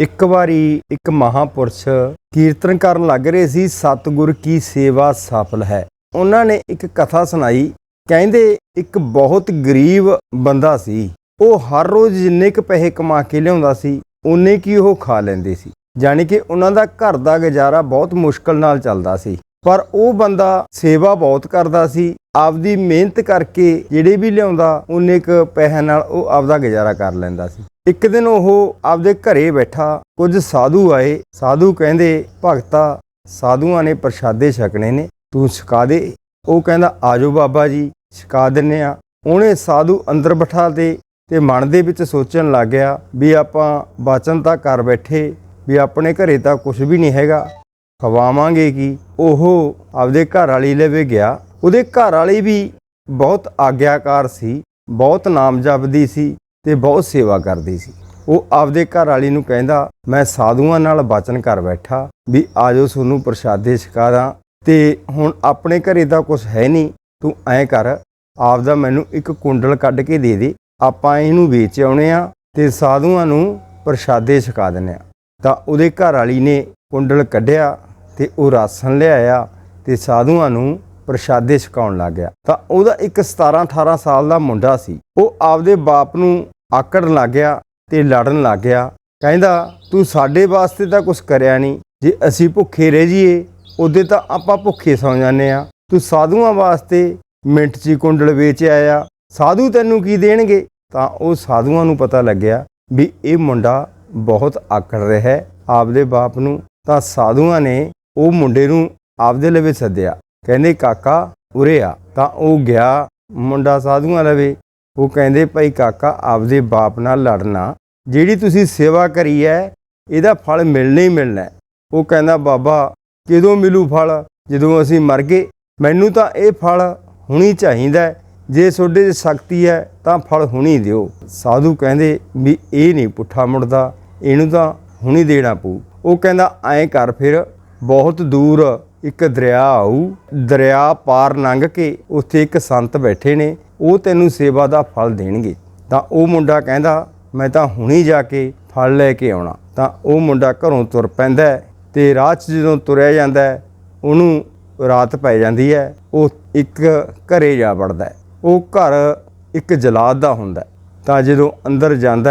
ਇੱਕ ਵਾਰੀ ਇੱਕ ਮਹਾਪੁਰਸ਼ ਕੀਰਤਨ ਕਰਨ ਲੱਗ ਰਹੇ ਸੀ, ਸਤਿਗੁਰ ਕੀ ਸੇਵਾ ਸਫਲ ਹੈ? ਉਹਨਾਂ ਨੇ ਇੱਕ ਕਥਾ ਸੁਣਾਈ। ਕਹਿੰਦੇ, ਇੱਕ ਬਹੁਤ ਗਰੀਬ ਬੰਦਾ ਸੀ। ਉਹ ਹਰ ਰੋਜ਼ ਜਿੰਨੇ ਕੁ ਪੈਸੇ ਕਮਾ ਕੇ ਲਿਆਉਂਦਾ ਸੀ ਉਨੇ ਕੀ ਉਹ ਖਾ ਲੈਂਦੇ ਸੀ। ਯਾਨੀ ਕਿ ਉਹਨਾਂ ਦਾ ਘਰ ਦਾ ਗੁਜ਼ਾਰਾ ਬਹੁਤ ਮੁਸ਼ਕਲ ਨਾਲ ਚੱਲਦਾ ਸੀ। ਪਰ ਉਹ ਬੰਦਾ ਸੇਵਾ ਬਹੁਤ ਕਰਦਾ ਸੀ। ਆਪਦੀ ਮਿਹਨਤ ਕਰਕੇ ਜਿਹੜੇ ਵੀ ਲਿਆਉਂਦਾ ਉਨੇ ਕੁ ਪੈਸਿਆਂ ਨਾਲ ਉਹ ਆਪਦਾ ਗੁਜ਼ਾਰਾ ਕਰ ਲੈਂਦਾ ਸੀ। ਇੱਕ ਦਿਨ ਉਹ ਆਪਦੇ ਘਰੇ ਬੈਠਾ, ਕੁਝ ਸਾਧੂ ਆਏ। ਸਾਧੂ ਕਹਿੰਦੇ, ਭਗਤਾ, ਸਾਧੂਆਂ ਨੇ ਪ੍ਰਸ਼ਾਦੇ ਛਕਣੇ ਨੇ, ਤੂੰ ਛਕਾ ਦੇ। ਉਹ ਕਹਿੰਦਾ, ਆਜੋ ਬਾਬਾ ਜੀ, ਛਕਾ ਦਿੰਨੇ ਆ। ਉਹਨੇ ਸਾਧੂ ਅੰਦਰ ਬਿਠਾ ਦੇ ਤੇ ਮਨ ਦੇ ਵਿੱਚ ਸੋਚਣ ਲੱਗ ਗਿਆ ਵੀ ਆਪਾਂ ਬਾਚਨ ਤਾਂ ਕਰ ਬੈਠੇ, ਵੀ ਆਪਣੇ ਘਰੇ ਤਾਂ ਕੁਝ ਵੀ ਨਹੀਂ ਹੈਗਾ। ਖਵਾਵਾਂਗੇ ਕੀ? ਉਹ ਆਪਦੇ ਘਰ ਵਾਲੀ ਲਵੇ ਗਿਆ। ਉਹਦੇ ਘਰ ਵਾਲੀ ਵੀ ਬਹੁਤ ਆਗਿਆਕਾਰ ਸੀ, ਬਹੁਤ ਨਾਮ ਜਪਦੀ ਸੀ ਤੇ ਬਹੁਤ ਸੇਵਾ ਕਰਦੀ ਸੀ। ਉਹ ਆਪਦੇ ਘਰ ਵਾਲੀ ਨੂੰ ਕਹਿੰਦਾ, ਮੈਂ ਸਾਧੂਆਂ ਨਾਲ ਬਚਨ ਕਰ ਬੈਠਾ, ਵੀ ਆਜੋ ਤੁਹਾਨੂੰ ਪ੍ਰਸ਼ਾਦੇ ਛਕਾ ਦਾਂ ਤੇ ਹੁਣ ਆਪਣੇ ਘਰੇ ਦਾ ਕੁਝ ਹੈ ਨਹੀਂ, ਤੂੰ ਐਂ ਕਰ, ਆਪਦਾ ਮੈਨੂੰ ਇੱਕ ਕੁੰਡਲ ਕੱਢ ਕੇ ਦੇ ਦੇ, ਆਪਾਂ ਇਹਨੂੰ ਵੇਚ ਆਉਣੇ ਆ ਤੇ ਸਾਧੂਆਂ ਨੂੰ ਪ੍ਰਸ਼ਾਦੇ ਛਕਾ ਦਿੰਨੇ ਆ। ਤਾਂ ਉਹਦੇ ਘਰ ਵਾਲੀ ਨੇ ਕੁੰਡਲ ਕੱਢਿਆ ਤੇ ਉਹ ਰਾਸ਼ਨ ਲਿਆਇਆ ਤੇ ਸਾਧੂਆਂ ਨੂੰ ਪ੍ਰਸ਼ਾਦੇ ਛਕਾਉਣ ਲੱਗ ਗਿਆ। ਤਾਂ ਉਹਦਾ ਇੱਕ 17 18 ਸਾਲ ਦਾ ਮੁੰਡਾ ਸੀ। ਉਹ ਆਪਦੇ ਬਾਪ ਨੂੰ ਆਕੜਨ ਲੱਗ ਗਿਆ ਤੇ ਲੜਨ ਲੱਗ ਗਿਆ। ਕਹਿੰਦਾ, ਤੂੰ ਸਾਡੇ ਵਾਸਤੇ ਤਾਂ ਕੁਝ ਕਰਿਆ ਨਹੀਂ। ਜੇ ਅਸੀਂ ਭੁੱਖੇ ਰਹਿ ਜਾਈਏ, ਉਹਦੇ ਤਾਂ ਆਪਾਂ ਭੁੱਖੇ ਸੌ ਜਾਂਦੇ ਆ ਤੂੰ ਸਾਧੂਆਂ ਵਾਸਤੇ ਮਿੰਟ 'ਚ ਹੀ ਕੁੰਡਲ ਵੇਚ ਆਇਆ। ਸਾਧੂ ਤੈਨੂੰ ਕੀ ਦੇਣਗੇ? ਤਾਂ ਉਹ ਸਾਧੂਆਂ ਨੂੰ ਪਤਾ ਲੱਗਿਆ ਵੀ ਇਹ ਮੁੰਡਾ ਬਹੁਤ ਆਕੜ ਰਿਹਾ ਹੈ। ਆਪਦੇ ਬਾਪ ਨੂੰ ਤਾਂ ਸਾਧੂਆਂ ਨੇ ਉਹ ਮੁੰਡੇ ਨੂੰ ਆਪਦੇ ਲਵੇ ਸੱਦਿਆ। ਕਹਿੰਦੇ, ਕਾਕਾ, ਉਰੇ ਆ। ਤਾਂ ਉਹ ਗਿਆ, ਮੁੰਡਾ ਸਾਧੂਆਂ ਲਵੇ। ਉਹ ਕਹਿੰਦੇ, ਭਾਈ ਕਾਕਾ, ਆਪਦੇ ਬਾਪ ਨਾਲ ਲੜਨਾ। ਜਿਹੜੀ ਤੁਸੀਂ ਸੇਵਾ ਕਰੀ ਹੈ ਇਹਦਾ ਫਲ ਮਿਲਣਾ ਹੀ ਮਿਲਣਾ ਉਹ ਕਹਿੰਦਾ, ਬਾਬਾ, ਕਿਦੋਂ ਮਿਲੂ ਫਲ? ਜਦੋਂ ਅਸੀਂ ਮਰ ਗਏ, ਮੈਨੂੰ ਤਾਂ ਇਹ ਫਲ ਹੁਣੀ ਚਾਹੀਦਾ ਜੇ ਤੁਹਾਡੇ 'ਚ ਸ਼ਕਤੀ ਹੈ ਤਾਂ ਫਲ ਹੁਣੀ ਦਿਓ। ਸਾਧੂ ਕਹਿੰਦੇ, ਵੀ ਇਹ ਨਹੀਂ ਪੁੱਠਾ ਮੁੜਦਾ, ਇਹਨੂੰ ਤਾਂ ਹੁਣੀ ਦੇਣਾ ਪਊ। ਉਹ ਕਹਿੰਦਾ, ਐਂ ਕਰ ਫਿਰ, ਬਹੁਤ ਦੂਰ ਇੱਕ ਦਰਿਆ ਆਊ, ਦਰਿਆ ਪਾਰ ਲੰਘ ਕੇ ਉੱਥੇ ਇੱਕ ਸੰਤ ਬੈਠੇ ਨੇ, ਉਹ ਤੈਨੂੰ ਸੇਵਾ ਦਾ ਫਲ ਦੇਣਗੇ। ਤਾਂ ਉਹ ਮੁੰਡਾ ਕਹਿੰਦਾ, ਮੈਂ ਤਾਂ ਹੁਣੀ ਜਾ ਕੇ ਫਲ ਲੈ ਕੇ ਆਉਣਾ। ਤਾਂ ਉਹ ਮੁੰਡਾ ਘਰੋਂ ਤੁਰ ਪੈਂਦਾ ਹੈ ਤੇ ਰਾਹ 'ਚ ਜਦੋਂ ਤੁਰਿਆ ਜਾਂਦਾ ਉਹਨੂੰ ਰਾਤ ਪੈ ਜਾਂਦੀ ਹੈ, ਉਹ ਇੱਕ ਘਰੇ ਜਾ ਵੜਦਾ ਉਹ ਘਰ ਇੱਕ ਜਲਾਦ ਦਾ ਹੁੰਦਾ ਤਾਂ ਜਦੋਂ ਅੰਦਰ ਜਾਂਦਾ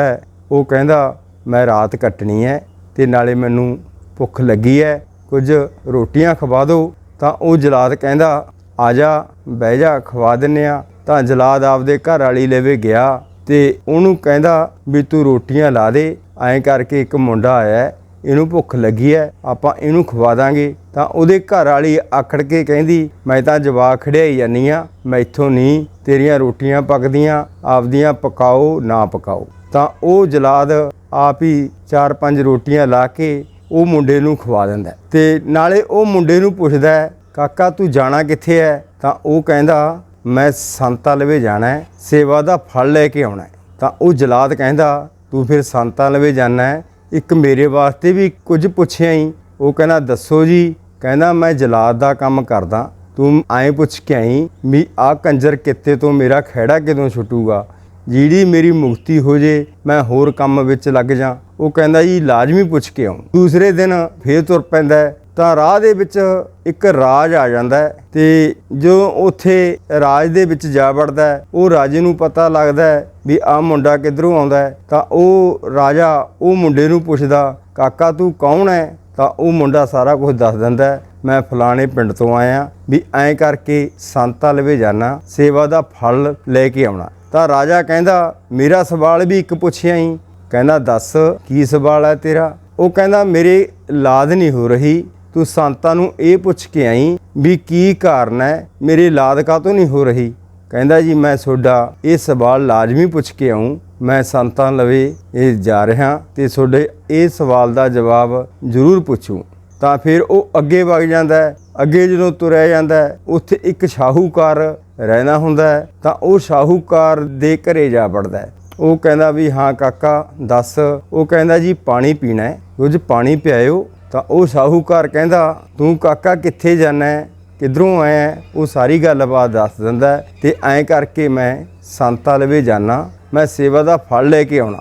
ਉਹ ਕਹਿੰਦਾ, ਮੈਂ ਰਾਤ ਕੱਟਣੀ ਹੈ ਤੇ ਨਾਲੇ ਮੈਨੂੰ ਭੁੱਖ ਲੱਗੀ ਹੈ ਕੁਝ ਰੋਟੀਆਂ ਖਵਾ ਦਿਓ ਤਾਂ ਉਹ ਜਲਾਦ ਕਹਿੰਦਾ, ਆ ਜਾ, ਬਹਿ ਜਾ, ਖਵਾ ਦਿੰਨੇ ਆ। ਤਾਂ ਜਲਾਦ ਆਪਦੇ ਘਰ ਵਾਲੀ ਲੈਵੇ ਗਿਆ ਤੇ ਉਹਨੂੰ ਕਹਿੰਦਾ ਵੀ ਤੂੰ ਰੋਟੀਆਂ ਲਾ ਦੇ, ਐਂ ਕਰਕੇ ਇੱਕ ਮੁੰਡਾ ਆਇਆ, ਇਹਨੂੰ ਭੁੱਖ ਲੱਗੀ ਹੈ ਆਪਾਂ ਇਹਨੂੰ ਖਵਾ ਦਾਂਗੇ। ਤਾਂ ਉਹਦੇ ਘਰ ਵਾਲੀ ਆਖੜ ਕੇ ਕਹਿੰਦੀ, ਮੈਂ ਤਾਂ ਜਵਾਕ ਖੜਿਆਈ ਜਾਨੀ ਆ ਮੈਥੋਂ ਨਹੀਂ ਤੇਰੀਆਂ ਰੋਟੀਆਂ ਪੱਕਦੀਆਂ, ਆਪਦੀਆਂ ਪਕਾਓ, ਨਾ ਪਕਾਓ। ਤਾਂ ਉਹ ਜਲਾਦ ਆਪ ਹੀ ਚਾਰ ਪੰਜ ਰੋਟੀਆਂ ਲਾ ਕੇ ਉਹ ਮੁੰਡੇ ਨੂੰ ਖਵਾ ਦਿੰਦਾ ਹੈ। ਤੇ ਨਾਲੇ ਉਹ ਮੁੰਡੇ ਨੂੰ ਪੁੱਛਦਾ ਕਾਕਾ, ਤੂੰ ਜਾਣਾ ਕਿੱਥੇ ਹੈ? ਤਾਂ ਉਹ ਕਹਿੰਦਾ, ਮੈਂ ਸੰਤਾਂ ਲਵੇ ਜਾਣਾ ਹੈ, ਸੇਵਾ ਦਾ ਫਲ ਲੈ ਕੇ ਆਉਣਾ ਹੈ। ਤਾਂ ਉਹ ਜਲਾਦ ਕਹਿੰਦਾ, ਤੂੰ ਫਿਰ ਸੰਤਾਂ ਲਵੇ ਜਾਣਾ ਹੈ? ਇੱਕ ਮੇਰੇ ਵਾਸਤੇ ਵੀ ਕੁਝ ਪੁੱਛਿਆ ਹੀ ਉਹ ਕਹਿੰਦਾ, ਦੱਸੋ ਜੀ। ਕਹਿੰਦਾ, ਮੈਂ ਜਲਾਦ ਦਾ ਕੰਮ ਕਰਦਾ। ਤੂੰ ਐਂ ਪੁੱਛ ਕੇ ਆਈ ਵੀ ਆ ਕੰਜਰ ਕਿੱਤੇ ਤੋਂ ਮੇਰਾ ਖਹਿੜਾ ਕਿਦੋਂ ਛੁੱਟੂਗਾ? ਜਿਹੜੀ ਮੇਰੀ ਮੁਕਤੀ ਹੋ ਜੇ, ਮੈਂ ਹੋਰ ਕੰਮ ਵਿੱਚ ਲੱਗ ਜਾ। ਉਹ ਕਹਿੰਦਾ ਜੀ ਲਾਜ਼ਮੀ ਪੁੱਛ ਕੇ ਆਉਂ। ਦੂਸਰੇ ਦਿਨ ਫੇਰ ਤੁਰ ਪੈਂਦਾ ਤਾਂ ਰਾਹ ਦੇ ਵਿੱਚ ਇੱਕ ਰਾਜ ਆ ਜਾਂਦਾ ਹੈ ਤੇ ਜੋ ਉੱਥੇ ਰਾਜ ਦੇ ਵਿੱਚ ਜਾ ਵੜਦਾ ਉਹ ਰਾਜੇ ਨੂੰ ਪਤਾ ਲੱਗਦਾ ਵੀ ਆ ਮੁੰਡਾ ਕਿੱਧਰੋਂ ਆਉਂਦਾ ਤਾਂ ਉਹ ਰਾਜਾ ਉਹ ਮੁੰਡੇ ਨੂੰ ਪੁੱਛਦਾ, ਕਾਕਾ, ਤੂੰ ਕੌਣ ਹੈ? ਤਾਂ ਉਹ ਮੁੰਡਾ ਸਾਰਾ ਕੁਝ ਦੱਸ ਦਿੰਦਾ ਮੈਂ ਫਲਾਣੇ ਪਿੰਡ ਤੋਂ ਆਇਆ ਵੀ ਐਂ ਕਰਕੇ ਸੰਤਾਂ ਲਵੇ ਜਾਣਾ ਸੇਵਾ ਦਾ ਫਲ ਲੈ ਕੇ ਆਉਣਾ। ਤਾਂ ਰਾਜਾ ਕਹਿੰਦਾ, ਮੇਰਾ ਸਵਾਲ ਵੀ ਇੱਕ ਪੁੱਛਿਆ ਹੀ ਕਹਿੰਦਾ, ਦੱਸ ਕੀ ਸਵਾਲ ਹੈ ਤੇਰਾ? ਉਹ ਕਹਿੰਦਾ, ਮੇਰੇ ਲਾਦ ਨਹੀਂ ਹੋ ਰਹੀ। ਤੂੰ ਸੰਤਾਂ ਨੂੰ ਇਹ ਪੁੱਛ ਕੇ ਆਈ ਵੀ ਕੀ ਕਾਰਨ ਹੈ? ਮੇਰੇ ਲਾਦ ਕਾਤੋਂ ਨਹੀਂ ਹੋ ਰਹੀ? ਕਹਿੰਦਾ, ਜੀ, ਮੈਂ ਤੁਹਾਡਾ ਇਹ ਸਵਾਲ ਲਾਜ਼ਮੀ ਪੁੱਛ ਕੇ ਆਉਂ ਮੈਂ ਸੰਤਾਂ ਲਵੇ ਇਹ ਜਾ ਰਿਹਾ ਤੇ ਤੁਹਾਡੇ ਇਹ ਸਵਾਲ ਦਾ ਜਵਾਬ ਜ਼ਰੂਰ ਪੁੱਛੂ। ਤਾਂ ਫਿਰ ਉਹ ਅੱਗੇ ਵਗ ਜਾਂਦਾ ਹੈ। ਅੱਗੇ ਜਦੋਂ ਤੁਰਿਆ ਜਾਂਦਾ ਹੈ, ਉੱਥੇ ਇੱਕ ਸ਼ਾਹੂਕਾਰ ਰਹਿਣਾ ਹੁੰਦਾ ਹੈ। ਤਾਂ ਉਹ ਸ਼ਾਹੂਕਾਰ ਦੇ ਘਰੇ ਜਾ ਵੜਦਾ ਹੈ। ਉਹ ਕਹਿੰਦਾ ਵੀ, ਹਾਂ ਕਾਕਾ, ਦੱਸ। ਉਹ ਕਹਿੰਦਾ, ਜੀ, ਪਾਣੀ ਪੀਣਾ ਹੈ। ਕੁਝ ਪਾਣੀ ਪਿਆਇਓ। ਤਾਂ ਉਹ ਸ਼ਾਹੂਕਾਰ ਕਹਿੰਦਾ, ਤੂੰ ਕਾਕਾ ਕਿੱਥੇ ਜਾਣਾ ਹੈ? ਕਿੱਧਰੋਂ ਆਇਆ ਉਹ ਸਾਰੀ ਗੱਲਬਾਤ ਦੱਸ ਦਿੰਦਾ ਹੈ। ਤੇ ਐਂ ਕਰਕੇ ਮੈਂ ਸੰਤਾਂ ਲਵੇ ਜਾਣਾ ਮੈਂ ਸੇਵਾ ਦਾ ਫਲ ਲੈ ਕੇ ਆਉਣਾ।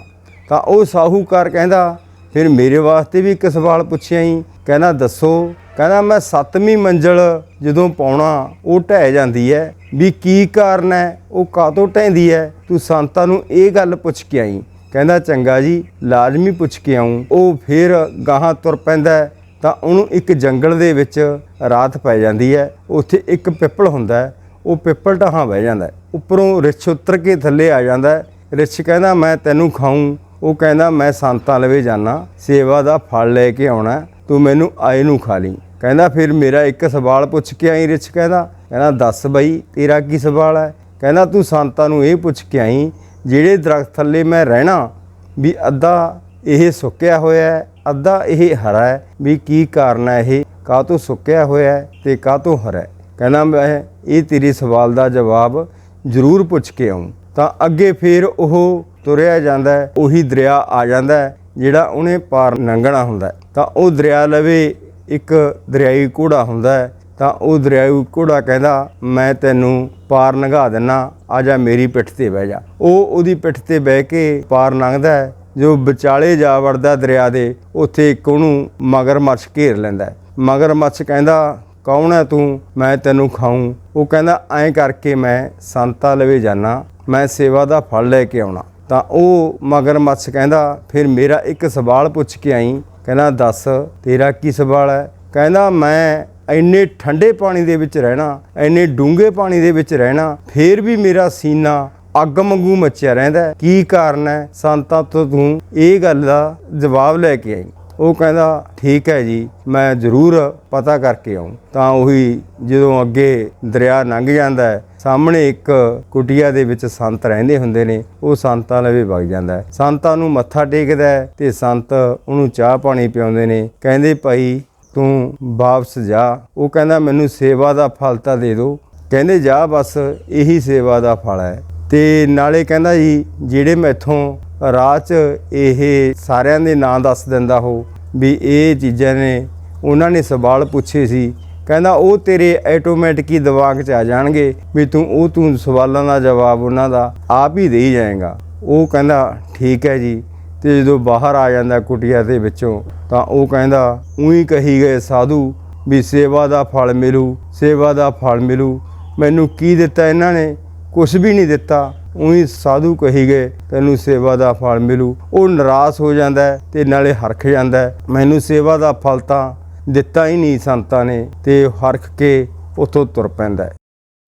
ਤਾਂ ਉਹ ਸਾਹੂਕਾਰ ਕਹਿੰਦਾ, ਫਿਰ ਮੇਰੇ ਵਾਸਤੇ ਵੀ ਇੱਕ ਸਵਾਲ ਪੁੱਛਿਆ ਹੀ ਕਹਿੰਦਾ, ਦੱਸੋ। ਕਹਿੰਦਾ ਮੈਂ ਸੱਤਵੀਂ ਮੰਜ਼ਲ ਜਦੋਂ ਪਾਉਣਾ, ਉਹ ਢਹਿ ਜਾਂਦੀ ਹੈ ਵੀ ਕੀ ਕਾਰਨ ਹੈ, ਉਹ ਕਾਹਤੋਂ ਢਹਿੰਦੀ ਹੈ? ਤੂੰ ਸੰਤਾਂ ਨੂੰ ਇਹ ਗੱਲ ਪੁੱਛ ਕੇ ਆਈ। ਕਹਿੰਦਾ, ਚੰਗਾ ਜੀ, ਲਾਜ਼ਮੀ ਪੁੱਛ ਕੇ ਆਉਂ ਉਹ ਫਿਰ ਗਾਹਾਂ ਤੁਰ ਪੈਂਦਾ ਤਾਂ ਉਹਨੂੰ ਇੱਕ ਜੰਗਲ ਦੇ ਵਿੱਚ ਰਾਤ ਪੈ ਜਾਂਦੀ ਹੈ। ਉੱਥੇ ਇੱਕ ਪਿੱਪਲ ਹੁੰਦਾ ਉਹ ਪਿੱਪਲ ਢਾਹਾਂ ਬਹਿ ਜਾਂਦਾ ਉੱਪਰੋਂ ਰਿਛ ਉਤਰ ਕੇ ਥੱਲੇ ਆ ਜਾਂਦਾ ਹੈ। ਰਿਛ ਕਹਿੰਦਾ, ਮੈਂ ਤੈਨੂੰ ਖਾਊਂ। ਉਹ ਕਹਿੰਦਾ, ਮੈਂ ਸੰਤਾਂ ਲਵੇ ਜਾਣਾ ਸੇਵਾ ਦਾ ਫਲ ਲੈ ਕੇ ਆਉਣਾ ਤੂੰ ਮੈਨੂੰ ਆਏ ਨੂੰ ਖਾ ਲਈ। ਕਹਿੰਦਾ, ਫਿਰ ਮੇਰਾ ਇੱਕ ਸਵਾਲ ਪੁੱਛ ਕੇ ਆਈ ਰਿਛ ਕਹਿੰਦਾ। ਕਹਿੰਦਾ, ਦੱਸ ਬਈ, ਤੇਰਾ ਕੀ ਸਵਾਲ ਹੈ? ਕਹਿੰਦਾ, ਤੂੰ ਸੰਤਾਂ ਨੂੰ ਇਹ ਪੁੱਛ ਕੇ ਆਈ, ਜਿਹੜੇ ਦਰਖਤ ਥੱਲੇ ਮੈਂ ਰਹਿਣਾ, ਵੀ ਅੱਧਾ ਇਹ ਸੁੱਕਿਆ ਹੋਇਆ ਹੈ, ਅੱਧਾ ਇਹ ਹਰਾ ਹੈ, ਵੀ ਕੀ ਕਾਰਨ ਹੈ ਇਹ? ਕਾਹਤੋਂ ਸੁੱਕਿਆ ਹੋਇਆ ਹੈ ਤੇ ਕਾਹਤੋਂ ਹਰਾ ਹੈ? ਕਹਿੰਦਾ, ਮੈਂ ਇਹ ਤੇਰੇ ਸਵਾਲ ਦਾ ਜਵਾਬ ਜ਼ਰੂਰ ਪੁੱਛ ਕੇ ਆਉਂ ਤਾਂ ਅੱਗੇ ਫੇਰ ਉਹ ਤੁਰਿਆ ਜਾਂਦਾ ਉਹੀ ਦਰਿਆ ਆ ਜਾਂਦਾ ਜਿਹੜਾ ਉਹਨੇ ਪਾਰ ਲੰਘਣਾ ਹੁੰਦਾ ਤਾਂ ਉਹ ਦਰਿਆ ਲਵੇ ਇੱਕ ਦਰਿਆਈ ਘੋੜਾ ਹੁੰਦਾ ਹੈ, ਤਾਂ ਉਹ ਦਰਿਆਈ ਘੋੜਾ ਕਹਿੰਦਾ, ਮੈਂ ਤੈਨੂੰ ਪਾਰ ਲੰਘਾ ਦਿੰਨਾ, ਆ ਜਾ ਮੇਰੀ ਪਿੱਠ ਤੇ ਬਹਿ ਜਾ। ਉਹ ਉਹਦੀ ਪਿੱਠ ਤੇ ਬਹਿ ਕੇ ਪਾਰ ਲੰਘਦਾ ਜੋ ਵਿਚਾਲੇ ਜਾ ਵੜਦਾ ਦਰਿਆ ਦੇ, ਉੱਥੇ ਇੱਕ ਉਹਨੂੰ ਮਗਰਮੱਛ ਘੇਰ ਲੈਂਦਾ ਮਗਰਮੱਛ ਕਹਿੰਦਾ, ਕੌਣ ਹੈ ਤੂੰ? ਮੈਂ ਤੈਨੂੰ ਖਾਊਂ। ਉਹ ਕਹਿੰਦਾ, ਐਂ ਕਰਕੇ ਮੈਂ ਸੰਤਾ ਲਵੇ ਜਾਣਾ ਮੈਂ ਸੇਵਾ ਦਾ ਫਲ ਲੈ ਕੇ ਆਉਣਾ। ਤਾਂ ਉਹ ਮਗਰਮੱਛ ਕਹਿੰਦਾ, ਫਿਰ ਮੇਰਾ ਇੱਕ ਸਵਾਲ ਪੁੱਛ ਕੇ ਆਈ ਕਹਿੰਦਾ, ਦੱਸ, ਤੇਰਾ ਕੀ ਸਵਾਲ ਹੈ? ਕਹਿੰਦਾ, ਮੈਂ ਇੰਨੇ ਠੰਡੇ ਪਾਣੀ ਦੇ ਵਿੱਚ ਰਹਿਣਾ, ਇੰਨੇ ਡੂੰਘੇ ਪਾਣੀ ਦੇ ਵਿੱਚ ਰਹਿਣਾ, ਫੇਰ ਵੀ ਮੇਰਾ ਸੀਨਾ ਅੱਗ ਵਾਂਗੂ ਮੱਚਿਆ ਰਹਿੰਦਾ ਕੀ ਕਾਰਨ ਹੈ? ਸੰਤਾਂ ਤੋਂ ਤੂੰ ਇਹ ਗੱਲ ਦਾ ਜਵਾਬ ਲੈ ਕੇ ਆਈ। ਉਹ ਕਹਿੰਦਾ, ਠੀਕ ਹੈ ਜੀ, ਮੈਂ ਜ਼ਰੂਰ ਪਤਾ ਕਰਕੇ ਆਉਂ ਤਾਂ ਉਹੀ ਜਦੋਂ ਅੱਗੇ ਦਰਿਆ ਲੰਘ ਜਾਂਦਾ ਹੈ, ਸਾਹਮਣੇ ਇੱਕ ਕੁਟੀਆ ਦੇ ਵਿੱਚ ਸੰਤ ਰਹਿੰਦੇ ਹੁੰਦੇ ਨੇ, ਉਹ ਸੰਤਾਂ ਲਵੇ ਵਗ ਜਾਂਦਾ ਹੈ। ਸੰਤਾਂ ਨੂੰ ਮੱਥਾ ਟੇਕਦਾ ਹੈ ਤੇ ਸੰਤ ਉਹਨੂੰ ਚਾਹ ਪਾਣੀ ਪਿਆਉਂਦੇ ਨੇ। ਕਹਿੰਦੇ, ਭਾਈ, ਤੂੰ ਵਾਪਸ ਜਾ। ਉਹ ਕਹਿੰਦਾ, ਮੈਨੂੰ ਸੇਵਾ ਦਾ ਫਲ ਤਾਂ ਦੇ ਦਿਓ। ਕਹਿੰਦੇ, ਜਾ ਬਸ, ਇਹੀ ਸੇਵਾ ਦਾ ਫਲ ਹੈ। ਤੇ ਨਾਲੇ ਕਹਿੰਦਾ ਜੀ, ਜਿਹੜੇ ਮੈਥੋਂ ਰਾਹ 'ਚ ਇਹ ਸਾਰਿਆਂ ਦੇ ਨਾਂ ਦੱਸ ਦਿੰਦਾ ਹੋ ਵੀ ਇਹ ਚੀਜ਼ਾਂ ਨੇ, ਉਹਨਾਂ ਨੇ ਸਵਾਲ ਪੁੱਛੇ ਸੀ। ਕਹਿੰਦਾ, ਉਹ ਤੇਰੇ ਆਟੋਮੈਟਿਕ ਹੀ ਦਿਮਾਗ 'ਚ ਆ ਜਾਣਗੇ ਵੀ ਤੂੰ, ਉਹ ਤੂੰ ਸਵਾਲਾਂ ਦਾ ਜਵਾਬ ਉਹਨਾਂ ਦਾ ਆਪ ਹੀ ਦੇਈ ਜਾਏਗਾ। ਉਹ ਕਹਿੰਦਾ, ਠੀਕ ਹੈ ਜੀ। ਤੇ ਜਦੋਂ ਬਾਹਰ ਆ ਜਾਂਦਾ ਕੁਟੀਆ ਦੇ ਵਿੱਚੋਂ, ਤਾਂ ਉਹ ਕਹਿੰਦਾ, ਉਹੀ ਕਹੀ ਗਏ ਸਾਧੂ ਵੀ ਸੇਵਾ ਦਾ ਫਲ ਮਿਲੂ, ਸੇਵਾ ਦਾ ਫਲ ਮਿਲੂ। ਮੈਨੂੰ ਕੀ ਦਿੱਤਾ ਇਹਨਾਂ ਨੇ? ਕੁਝ ਵੀ ਨਹੀਂ ਦਿੱਤਾ। ਉਹੀ ਸਾਧੂ ਕਹੀ ਗਏ, ਤੈਨੂੰ ਸੇਵਾ ਦਾ ਫਲ ਮਿਲੂ। ਉਹ ਨਿਰਾਸ਼ ਹੋ ਜਾਂਦਾ ਹੈ ਤੇ ਨਾਲੇ ਹਰਖ ਜਾਂਦਾ ਮੈਨੂੰ ਸੇਵਾ ਦਾ ਫਲ ਤਾਂ ਦਿੱਤਾ ਹੀ ਨਹੀਂ ਸੰਤਾਂ ਨੇ। ਤੇ ਹਰਖ ਕੇ ਉਥੋਂ ਤੁਰ ਪੈਂਦਾ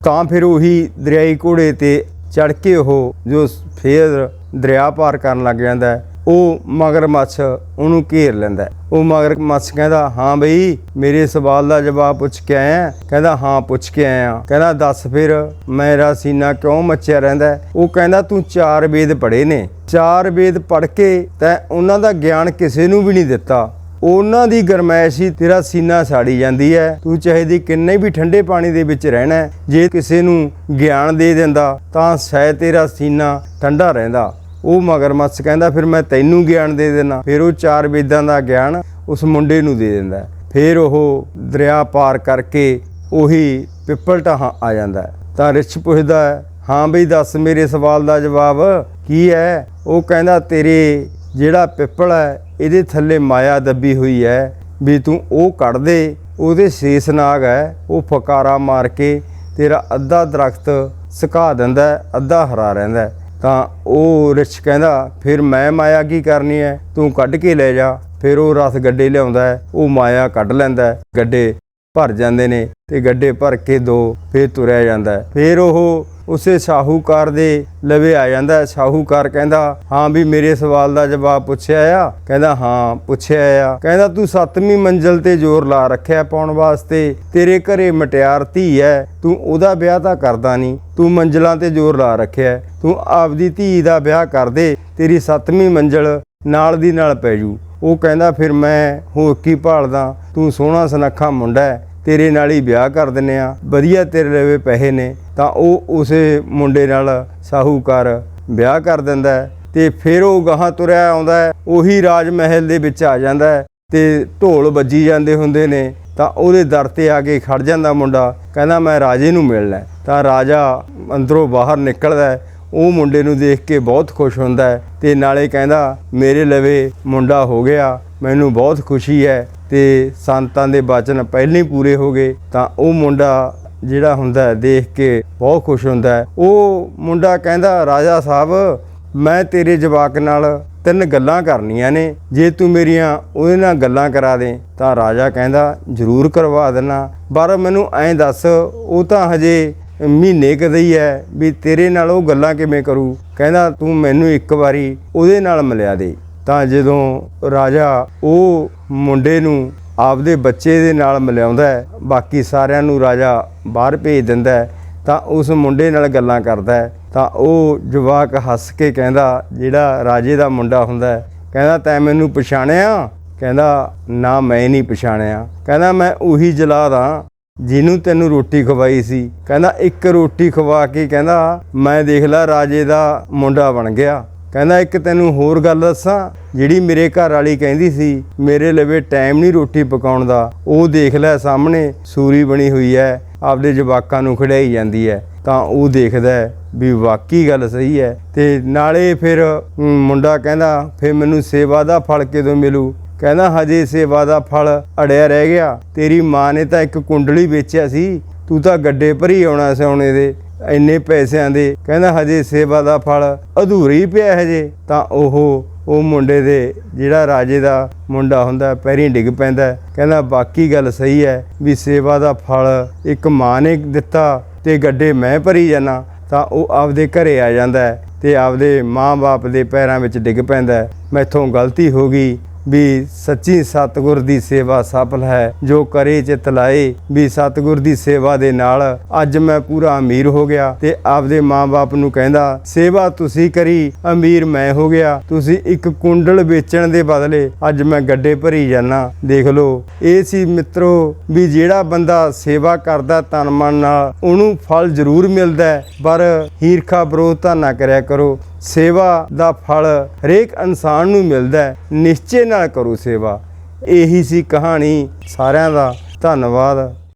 ਤਾਂ ਫਿਰ ਉਹੀ ਦਰਿਆਈ ਘੋੜੇ ਤੇ ਚੜ ਕੇ ਉਹ, ਜੋ ਫੇਰ ਦਰਿਆ ਪਾਰ ਕਰਨ ਲੱਗ ਜਾਂਦਾ ਹੈ, ਉਹ ਮਗਰਮੱਛ ਉਹਨੂੰ ਘੇਰ ਲੈਂਦਾ ਉਹ ਮਗਰ ਮੱਛ ਕਹਿੰਦਾ ਹਾਂ ਬਈ ਮੇਰੇ ਸਵਾਲ ਦਾ ਜਵਾਬ ਪੁੱਛ ਕੇ ਆਇਆ ਕਹਿੰਦਾ ਹਾਂ ਪੁੱਛ ਕੇ ਆਇਆ ਕਹਿੰਦਾ ਦੱਸ ਫਿਰ ਮੇਰਾ ਸੀਨਾ ਕਿਉਂ ਮੱਚਿਆ ਰਹਿੰਦਾ ਉਹ ਕਹਿੰਦਾ ਤੂੰ ਚਾਰ ਵੇਦ ਪੜ੍ਹੇ ਨੇ। ਚਾਰ ਵੇਦ ਪੜ੍ਹ ਕੇ ਤੈਂ ਉਹਨਾਂ ਦਾ ਗਿਆਨ ਕਿਸੇ ਨੂੰ ਵੀ ਨਹੀਂ ਦਿੱਤਾ। ਉਹਨਾਂ ਦੀ ਗਰਮੈਸ਼ ਹੀ ਤੇਰਾ ਸੀਨਾ ਸਾੜੀ ਜਾਂਦੀ ਹੈ। ਤੂੰ ਚਾਹੇ ਦੀ ਕਿੰਨੇ ਵੀ ਠੰਡੇ ਪਾਣੀ ਦੇ ਵਿੱਚ ਰਹਿਣਾ ਜੇ ਕਿਸੇ ਨੂੰ ਗਿਆਨ ਦੇ ਦਿੰਦਾ ਤਾਂ ਸ਼ਾਇਦ ਤੇਰਾ ਸੀਨਾ ਠੰਡਾ ਰਹਿੰਦਾ। ਉਹ ਮਗਰਮੱਛ ਕਹਿੰਦਾ, ਫਿਰ ਮੈਂ ਤੈਨੂੰ ਗਿਆਨ ਦੇ ਦੇਣਾ ਫਿਰ ਉਹ ਚਾਰ ਵੇਦਾਂ ਦਾ ਗਿਆਨ ਉਸ ਮੁੰਡੇ ਨੂੰ ਦੇ ਦਿੰਦਾ। ਫਿਰ ਉਹ ਦਰਿਆ ਪਾਰ ਕਰਕੇ ਉਹੀ ਪਿੱਪਲ ਢਾਹਾਂ ਆ ਜਾਂਦਾ ਤਾਂ ਰਿਛ ਪੁੱਛਦਾ ਹਾਂ ਬਈ, ਦੱਸ ਮੇਰੇ ਸਵਾਲ ਦਾ ਜਵਾਬ ਕੀ ਹੈ? ਉਹ ਕਹਿੰਦਾ, ਤੇਰੇ ਜਿਹੜਾ ਪਿੱਪਲ ਹੈ, ਇਹਦੇ ਥੱਲੇ ਮਾਇਆ ਦੱਬੀ ਹੋਈ ਹੈ। ਵੀ ਤੂੰ ਉਹ ਕੱਢ ਦੇ, ਉਹਦੇ ਸ਼ੇਸ਼ ਨਾਗ ਹੈ, ਉਹ ਫਕਾਰਾ ਮਾਰ ਕੇ ਤੇਰਾ ਅੱਧਾ ਦਰਖਤ ਸੁਕਾ ਦਿੰਦਾ ਅੱਧਾ ਹਰਾ ਰਹਿੰਦਾ ਤਾਂ ਉਹ ਰਿਛ ਕਹਿੰਦਾ, ਫਿਰ ਮੈਂ ਮਾਇਆ ਕੀ ਕਰਨੀ ਹੈ? ਤੂੰ ਕੱਢ ਕੇ ਲੈ ਜਾ। ਫਿਰ ਉਹ ਰਸ ਗੱਡੇ ਲਿਆਉਂਦਾ ਉਹ ਮਾਇਆ ਕੱਢ ਲੈਂਦਾ ਗੱਡੇ। ਭਰ ਜਾਂਦੇ ਨੇ ਤੇ ਗੱਡੇ ਭਰ ਕੇ ਦੋ ਫੇਰ ਤੁਰਿਆ ਜਾਂਦਾ ਹੈ। ਫਿਰ ਉਹ ਉਸੇ ਸ਼ਾਹੂਕਾਰ ਦੇ ਲਵੇ ਆ ਜਾਂਦਾ ਸ਼ਾਹੂਕਾਰ ਕਹਿੰਦਾ, ਹਾਂ ਵੀ ਮੇਰੇ ਸਵਾਲ ਦਾ ਜਵਾਬ ਪੁੱਛਿਆ ਆ? ਕਹਿੰਦਾ, ਹਾਂ, ਪੁੱਛਿਆ ਆ। ਕਹਿੰਦਾ, ਤੂੰ ਸੱਤਵੀਂ ਮੰਜ਼ਲ ਤੇ ਜ਼ੋਰ ਲਾ ਰੱਖਿਆ ਪਾਉਣ ਵਾਸਤੇ। ਤੇਰੇ ਘਰੇ ਮਟਿਆਰ ਧੀ ਹੈ। ਤੂੰ ਉਹਦਾ ਵਿਆਹ ਤਾਂ ਕਰਦਾ ਨਹੀਂ। ਤੂੰ ਮੰਜ਼ਲਾਂ ਤੇ ਜ਼ੋਰ ਲਾ ਰੱਖਿਆ ਤੂੰ ਆਪਦੀ ਧੀ ਦਾ ਵਿਆਹ ਕਰ ਦੇ। ਤੇਰੀ ਸੱਤਵੀਂ ਮੰਜ਼ਲ ਨਾਲ ਦੀ ਨਾਲ ਪੈ ਜੂ। ਉਹ ਕਹਿੰਦਾ, ਫਿਰ ਮੈਂ ਹੋਰ ਕੀ ਭਾਲਦਾ। ਤੂੰ ਸੋਹਣਾ ਸੁਨੱਖਾ ਮੁੰਡਾ ਹੈ, ਤੇਰੇ ਨਾਲ ਹੀ ਵਿਆਹ ਕਰ ਦਿੰਨੇ ਆ ਵਧੀਆ ਤੇਰੇ ਲਵੇ ਪੈਸੇ ਨੇ। ਤਾਂ ਉਹ ਉਸੇ ਮੁੰਡੇ ਨਾਲ ਸਾਹੂਕਾਰ ਵਿਆਹ ਕਰ ਦਿੰਦਾ ਹੈ ਤੇ ਫਿਰ ਉਹ ਗਾਹਾਂ ਤੁਰਿਆ ਆਉਂਦਾ ਉਹੀ ਰਾਜ ਮਹਿਲ ਦੇ ਵਿੱਚ ਆ ਜਾਂਦਾ ਹੈ ਤੇ ਢੋਲ ਵੱਜੀ ਜਾਂਦੇ ਹੁੰਦੇ ਨੇ। ਤਾਂ ਉਹਦੇ ਦਰ ਤੇ ਆ ਕੇ ਖੜ ਜਾਂਦਾ ਮੁੰਡਾ। ਕਹਿੰਦਾ, ਮੈਂ ਰਾਜੇ ਨੂੰ ਮਿਲਣਾ ਤਾਂ ਰਾਜਾ ਅੰਦਰੋਂ ਬਾਹਰ ਨਿਕਲਦਾ ਉਹ ਮੁੰਡੇ ਨੂੰ ਦੇਖ ਕੇ ਬਹੁਤ ਖੁਸ਼ ਹੁੰਦਾ ਹੈ ਤੇ ਨਾਲੇ ਕਹਿੰਦਾ, ਮੇਰੇ ਲਵੇ ਮੁੰਡਾ ਹੋ ਗਿਆ, ਮੈਨੂੰ ਬਹੁਤ ਖੁਸ਼ੀ ਹੈ ਤੇ ਸੰਤਾਂ ਦੇ ਬਚਨ ਪਹਿਲਾਂ ਹੀ ਪੂਰੇ ਹੋ ਗਏ। ਤਾਂ ਉਹ ਮੁੰਡਾ ਜਿਹੜਾ ਹੁੰਦਾ ਦੇਖ ਕੇ ਬਹੁਤ ਖੁਸ਼ ਹੁੰਦਾ ਉਹ ਮੁੰਡਾ ਕਹਿੰਦਾ, ਰਾਜਾ ਸਾਹਿਬ, ਮੈਂ ਤੇਰੇ ਜਵਾਕ ਨਾਲ ਤਿੰਨ ਗੱਲਾਂ ਕਰਨੀਆਂ ਨੇ। ਜੇ ਤੂੰ ਮੇਰੀਆਂ ਉਹਦੇ ਨਾਲ ਗੱਲਾਂ ਕਰਾ ਦੇ, ਤਾਂ ਰਾਜਾ ਕਹਿੰਦਾ, ਜ਼ਰੂਰ ਕਰਵਾ ਦੇਣਾ। ਪਰ ਮੈਨੂੰ ਐਂ ਦੱਸ, ਉਹ ਤਾਂ ਹਜੇ ਮਹੀਨੇ ਕਦੇ ਹੈ ਵੀ ਤੇਰੇ ਨਾਲ ਉਹ ਗੱਲਾਂ ਕਿਵੇਂ ਕਰੂ? ਕਹਿੰਦਾ, ਤੂੰ ਮੈਨੂੰ ਇੱਕ ਵਾਰੀ ਉਹਦੇ ਨਾਲ ਮਿਲਿਆ ਦੇ। ਤਾਂ ਜਦੋਂ ਰਾਜਾ ਉਹ ਮੁੰਡੇ ਨੂੰ ਆਪਦੇ ਬੱਚੇ ਦੇ ਨਾਲ ਮਿਲਾਉਂਦਾ ਹੈ, ਬਾਕੀ ਸਾਰਿਆਂ ਨੂੰ ਰਾਜਾ ਬਾਹਰ ਭੇਜ ਦਿੰਦਾ ਹੈ, ਤਾਂ ਉਸ ਮੁੰਡੇ ਨਾਲ ਗੱਲਾਂ ਕਰਦਾ ਹੈ। ਤਾਂ ਉਹ ਜਵਾਕ ਹੱਸ ਕੇ ਕਹਿੰਦਾ, ਜਿਹੜਾ ਰਾਜੇ ਦਾ ਮੁੰਡਾ ਹੁੰਦਾ ਹੈ। ਕਹਿੰਦਾ, ਤੈਂ ਮੈਨੂੰ ਪਛਾਣਿਆ? ਕਹਿੰਦਾ, ਨਾ, ਮੈਂ ਨਹੀਂ ਪਛਾਣਿਆ। ਕਹਿੰਦਾ, ਮੈਂ ਉਹੀ ਜਲਾਦ ਹਾਂ। ਜਿਹਨੂੰ ਤੈਨੂੰ ਰੋਟੀ ਖਵਾਈ ਸੀ। ਕਹਿੰਦਾ, ਇੱਕ ਰੋਟੀ ਖਵਾ ਕੇ ਕਹਿੰਦਾ, ਮੈਂ ਦੇਖ ਲਾ ਰਾਜੇ ਦਾ ਮੁੰਡਾ ਬਣ ਗਿਆ। ਕਹਿੰਦਾ, ਇੱਕ ਤੈਨੂੰ ਹੋਰ ਗੱਲ ਦੱਸਾਂ, ਜਿਹੜੀ ਮੇਰੇ ਘਰ ਵਾਲੀ ਕਹਿੰਦੀ ਸੀ, ਮੇਰੇ ਲਵੇ ਟਾਈਮ ਨਹੀਂ ਰੋਟੀ ਪਕਾਉਣ ਦਾ। ਉਹ ਦੇਖ ਲੈ ਸਾਹਮਣੇ, ਸੂਰੀ ਬਣੀ ਹੋਈ ਹੈ ਆਪਦੇ ਜਵਾਕਾਂ ਨੂੰ ਖੜਾਈ ਜਾਂਦੀ ਹੈ ਤਾਂ ਉਹ ਦੇਖਦਾ ਵੀ ਵਾਕਈ ਗੱਲ ਸਹੀ ਹੈ ਤੇ ਨਾਲੇ ਫਿਰ ਮੁੰਡਾ ਕਹਿੰਦਾ, ਫਿਰ ਮੈਨੂੰ ਸੇਵਾ ਦਾ ਫਲ ਕਦੋਂ ਮਿਲੂ? ਕਹਿੰਦਾ, ਹਜੇ ਸੇਵਾ ਦਾ ਫਲ ਅੜਿਆ ਰਹਿ ਗਿਆ। ਤੇਰੀ ਮਾਂ ਨੇ ਤਾਂ ਇੱਕ ਕੁੰਡਲੀ ਵੇਚਿਆ ਸੀ। ਤੂੰ ਤਾਂ ਗੱਡੇ ਭਰੀ ਆਉਣਾ ਸੋਨੇ ਦੇ, ਇੰਨੇ ਪੈਸਿਆਂ ਦੇ। ਕਹਿੰਦਾ, ਹਜੇ ਸੇਵਾ ਦਾ ਫਲ ਅਧੂਰੀ ਪਿਆ ਹਜੇ। ਤਾਂ ਉਹ ਉਹ ਮੁੰਡੇ ਦੇ ਜਿਹੜਾ ਰਾਜੇ ਦਾ ਮੁੰਡਾ ਹੁੰਦਾ, ਪੈਰੀਂ ਡਿੱਗ ਪੈਂਦਾ ਕਹਿੰਦਾ, ਬਾਕੀ ਗੱਲ ਸਹੀ ਹੈ ਵੀ ਸੇਵਾ ਦਾ ਫਲ ਇੱਕ ਮਾਂ ਨੇ ਦਿੱਤਾ ਤੇ ਗੱਡੇ ਮੈਂ ਭਰੀ ਜਾਣਾ ਤਾਂ ਉਹ ਆਪਦੇ ਘਰੇ ਆ ਜਾਂਦਾ ਹੈ ਤੇ ਆਪਦੇ ਮਾਂ-ਬਾਪ ਦੇ ਪੈਰਾਂ ਵਿੱਚ ਡਿੱਗ ਪੈਂਦਾ ਹੈ। ਮੈਥੋਂ ਗਲਤੀ ਹੋ ਗਈ। ਵੀ ਸੱਚੀ ਸਤਿਗੁਰ ਦੀ ਸੇਵਾ ਸਫਲ ਹੈ, ਜੋ ਕਰੇ ਚਿਤ ਲਾਏ, ਵੀ ਸਤਿਗੁਰ ਦੀ ਸੇਵਾ ਦੇ ਨਾਲ ਅੱਜ ਮੈਂ ਪੂਰਾ ਅਮੀਰ ਹੋ ਗਿਆ ਤੇ ਆਪਦੇ ਮਾਂ-ਬਾਪ ਨੂੰ ਕਹਿੰਦਾ, ਸੇਵਾ ਤੁਸੀਂ ਕਰੀ, ਅਮੀਰ ਮੈਂ ਹੋ ਗਿਆ। ਤੁਸੀਂ ਇੱਕ ਕੁੰਡਲ ਵੇਚਣ ਦੇ ਬਦਲੇ ਅੱਜ ਮੈਂ ਗੱਡੇ ਭਰੀ ਜਾਣਾ ਦੇਖ ਲਓ, ਇਹ ਸੀ ਮਿੱਤਰੋ, ਵੀ ਜਿਹੜਾ ਬੰਦਾ ਸੇਵਾ ਕਰਦਾ ਤਨ ਮਨ ਨਾਲ, ਉਹਨੂੰ ਫਲ ਜ਼ਰੂਰ ਮਿਲਦਾ ਪਰ ਹੀਰਖਾ ਵਿਰੋਧਤਾ ਨਾ ਕਰਿਆ ਕਰੋ। ਸੇਵਾ ਦਾ ਫਲ ਹਰੇਕ ਇਨਸਾਨ ਨੂੰ ਮਿਲਦਾ ਹੈ। ਨਿਸ਼ਚੇ ਨਾਲ ਕਰੋ ਸੇਵਾ। ਇਹੀ ਸੀ ਕਹਾਣੀ ਸਾਰਿਆਂ ਦਾ। ਧੰਨਵਾਦ।